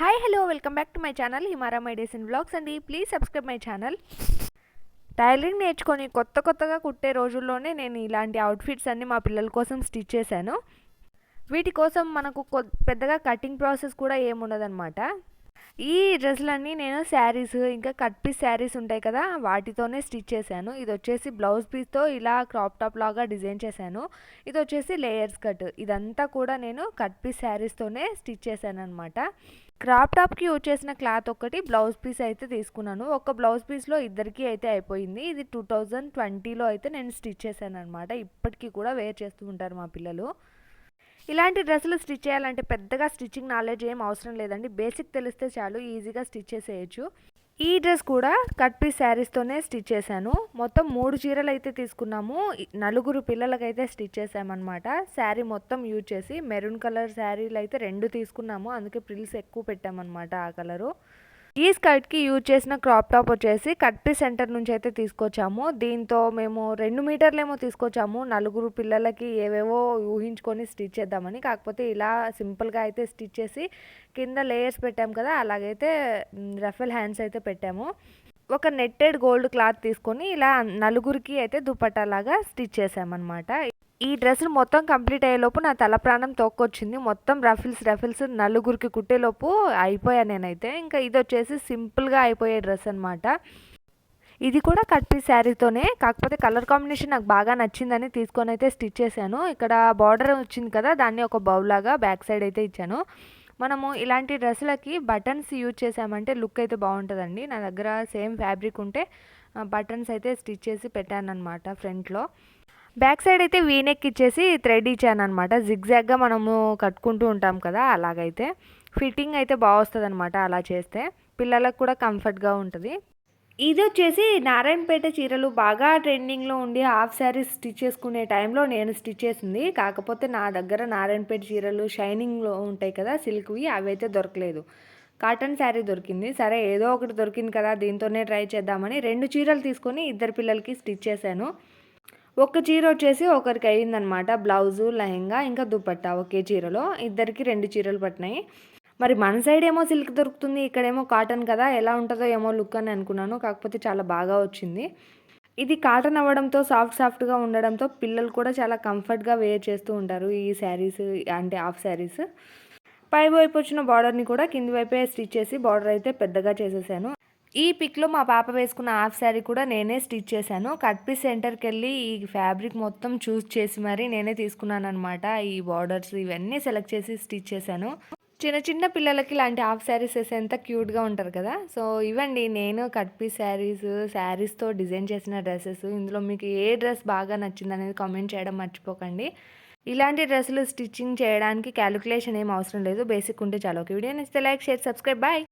Hi hello welcome back to my channel హిమారా medicine blogs అండి. Please subscribe my channel tailoring నేర్చుకొని కొత్త కొత్తగా కుట్టే రోజుల్లోనే నేను ఇలాంటి అవుట్ఫిట్స్ అన్ని మా పిల్లల కోసం స్టిచ్ చేశాను. వీటి కోసం మనకు పెద్దగా కటింగ్ ప్రాసెస్ కూడా ఏముండదన్నమాట. ఈ డ్రెస్సులన్నీ నేను శారీస్ ఇంకా కట్ పీస్ శారీస్ ఉంటాయి కదా వాటితోనే స్టిచ్ చేశాను. ఇది వచ్చేసి బ్లౌజ్ పీస్తో ఇలా క్రాప్ టాప్ లాగా డిజైన్ చేశాను. ఇది వచ్చేసి లేయర్స్ కట్ ఇదంతా కూడా నేను కట్ పీస్ శారీస్తోనే స్టిచ్ చేశాను అనమాట క్రాప్ టాప్కి యూజ్ చేసిన క్లాత్ ఒకటి బ్లౌజ్ పీస్ అయితే తీసుకున్నాను. ఒక బ్లౌజ్ పీస్లో ఇద్దరికి అయితే అయిపోయింది. ఇది టూ థౌజండ్ ట్వంటీలో అయితే నేను స్టిచ్ చేశాను అనమాట ఇప్పటికీ కూడా వేర్ చేస్తూ ఉంటారు మా పిల్లలు. ఇలాంటి డ్రెస్సులు స్టిచ్ చేయాలంటే పెద్దగా స్టిచ్చింగ్ నాలెడ్జ్ ఏం అవసరం లేదండి. బేసిక్ తెలిస్తే చాలు ఈజీగా స్టిచ్ చేసేయచ్చు. ఈ డ్రెస్ కూడా కట్ పీస్ శారీస్తోనే స్టిచ్ చేశాను. మొత్తం మూడు చీరలు అయితే తీసుకున్నాము నలుగురు పిల్లలకైతే స్టిచ్ చేసామన్నమాట శారీ మొత్తం యూజ్ చేసి మెరూన్ కలర్ శారీలు అయితే రెండు తీసుకున్నాము. అందుకే ప్రిల్స్ ఎక్కువ పెట్టామన్నమాట ఆ కలరు. ఈ స్కర్ట్కి యూజ్ చేసిన క్రాప్ టాప్ వచ్చేసి కట్పి సెంటర్ నుంచి అయితే తీసుకొచ్చాము. దీంతో మేము రెండు మీటర్లేమో తీసుకొచ్చాము. నలుగురు పిల్లలకి ఏవేవో ఊహించుకొని స్టిచ్ చేద్దామని. కాకపోతే ఇలా సింపుల్గా అయితే స్టిచ్ చేసి కింద లేయర్స్ పెట్టాము కదా అలాగైతే రఫెల్ హ్యాండ్స్ అయితే పెట్టాము. ఒక నెట్టెడ్ గోల్డ్ క్లాత్ తీసుకొని ఇలా నలుగురికి అయితే దుప్పటాలాగా స్టిచ్ చేసామన్నమాట. ఈ డ్రెస్సులు మొత్తం కంప్లీట్ అయ్యేలోపు నా తల ప్రాణం తోక్కొచ్చింది. మొత్తం రఫిల్స్ రఫిల్స్ నలుగురికి కుట్టేలోపు అయిపోయా నేనైతే. ఇంకా ఇది వచ్చేసి సింపుల్గా అయిపోయే డ్రెస్ అనమాట ఇది కూడా కట్ పీస్ శారీతోనే కాకపోతే కలర్ కాంబినేషన్ నాకు బాగా నచ్చిందని తీసుకొని అయితే స్టిచ్ చేశాను. ఇక్కడ బార్డర్ వచ్చింది కదా దాన్ని ఒక బౌలాగా బ్యాక్ సైడ్ అయితే ఇచ్చాను. మనము ఇలాంటి డ్రెస్సులకి బటన్స్ యూజ్ చేసామంటే లుక్ అయితే బాగుంటుందండి. నా దగ్గర సేమ్ ఫ్యాబ్రిక్ ఉంటే బటన్స్ అయితే స్టిచ్ చేసి పెట్టాను అనమాట ఫ్రంట్లో. బ్యాక్ సైడ్ అయితే వీనెక్ ఇచ్చేసి థ్రెడ్ ఇచ్చాను అనమాట జిగ్జాగ్గా మనము కట్టుకుంటూ ఉంటాం కదా అలాగైతే. ఫిట్టింగ్ అయితే బాగా అనమాట అలా చేస్తే. పిల్లలకు కూడా కంఫర్ట్గా ఉంటుంది. ఇది వచ్చేసి నారాయణపేట చీరలు బాగా ట్రెండింగ్లో ఉండి హాఫ్ శారీస్ స్టిచ్ చేసుకునే టైంలో నేను స్టిచ్ చేసింది. కాకపోతే నా దగ్గర నారాయణపేట చీరలు షైనింగ్లో ఉంటాయి కదా సిల్క్వి అవి అయితే దొరకలేదు. కాటన్ శారీ దొరికింది. సరే ఏదో ఒకటి దొరికింది కదా దీంతోనే ట్రై చేద్దామని రెండు చీరలు తీసుకొని ఇద్దరు పిల్లలకి స్టిచ్ చేశాను. ఒక చీర వచ్చేసి ఒకరికి అయిందనమాట బ్లౌజు లెహెంగా ఇంకా దుపట్టా ఒకే చీరలో. ఇద్దరికి రెండు చీరలు పట్టినాయి. మరి మన సైడ్ ఏమో సిల్క్ దొరుకుతుంది ఇక్కడేమో కాటన్ కదా ఎలా ఉంటుందో ఏమో లుక్ అని అనుకున్నాను. కాకపోతే చాలా బాగా వచ్చింది. ఇది కాటన్ అవ్వడంతో సాఫ్ట్ సాఫ్ట్గా ఉండడంతో పిల్లలు కూడా చాలా కంఫర్ట్గా వేర్ చేస్తూ ఉంటారు ఈ శారీస్ అంటే హాఫ్ శారీస్. పై వైపు వచ్చిన బార్డర్ని కూడా కింది వైపే స్టిచ్ చేసి బార్డర్ అయితే పెద్దగా చేసేసాను. ఈ పిక్లో మా పాప వేసుకున్న హాఫ్ శారీ కూడా నేనే స్టిచ్ చేశాను. కట్ పీస్ సెంటర్కి వెళ్ళి ఈ ఫ్యాబ్రిక్ మొత్తం చూస్ చేసి మరి నేనే తీసుకున్నాను అనమాట ఈ బార్డర్స్ ఇవన్నీ సెలెక్ట్ చేసి స్టిచ్ చేశాను. చిన్న చిన్న పిల్లలకి ఇలాంటి హాఫ్ శారీస్ వేస్తే ఎంత క్యూట్గా ఉంటారు కదా. సో ఇవ్వండి నేను కట్ పీస్ శారీస్ శారీస్తో డిజైన్ చేసిన డ్రెస్సెస్. ఇందులో మీకు ఏ డ్రెస్ బాగా నచ్చింది అనేది కామెంట్ చేయడం మర్చిపోకండి. ఇలాంటి డ్రెస్సులు స్టిచ్చింగ్ చేయడానికి క్యాలిక్యులేషన్ ఏం అవసరం లేదు. బేసిక్ ఉంటే చాలా. ఒక వీడియో నచ్చితే లైక్ షేర్ సబ్స్క్రైబ్. బాయ్!